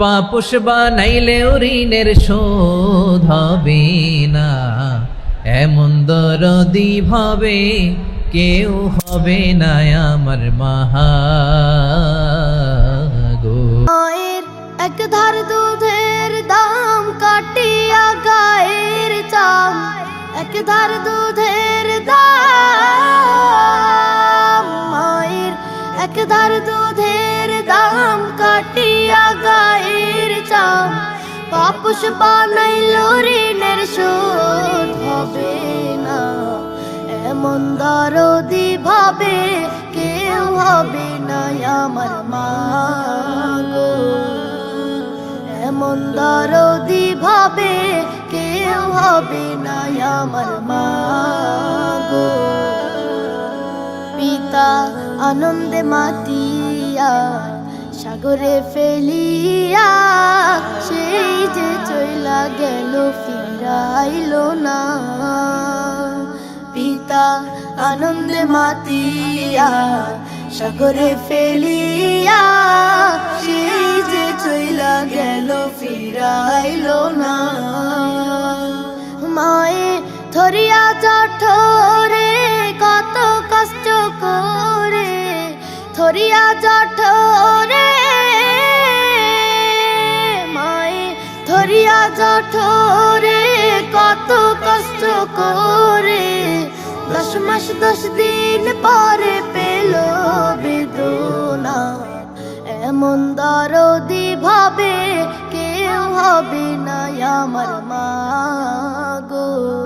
পাপুষ বানাইলে ঋণের শোধ হবে না। এমন দরদি ভাবে কেউ হবে না আমার মাহা গো এক ধার দুধের দাম কাটিয়া গায়ের চাম। এক ধার দুধের দাম, মায়ের এক ধার দুধের পাপুষ বানাইল হবে না। এমন দরদি ভাবে কেউ হবে না আমার মা এমন দরদি ভাবে কেউ হবে না আমার মা পিতা আনন্দে মাতিয়া, সাগরে ফেলিয়া, সেই যে চইলা গেল, ফিরাইল না। পিতা আনন্দে মাতিয়া, সাগরে ফেলিয়া, সেই যে চইলা গেল, ফিরাইল না। মায়ে ধরিয়া জঠরে, কত কষ্ট করে ধরিয়া জঠরে জঠরে কত কষ্ট করে দশ মাস, দশ দিন পরে পেল বেদনা। এমন দরদি ভাবে কেউ হবে না আমার মা গো।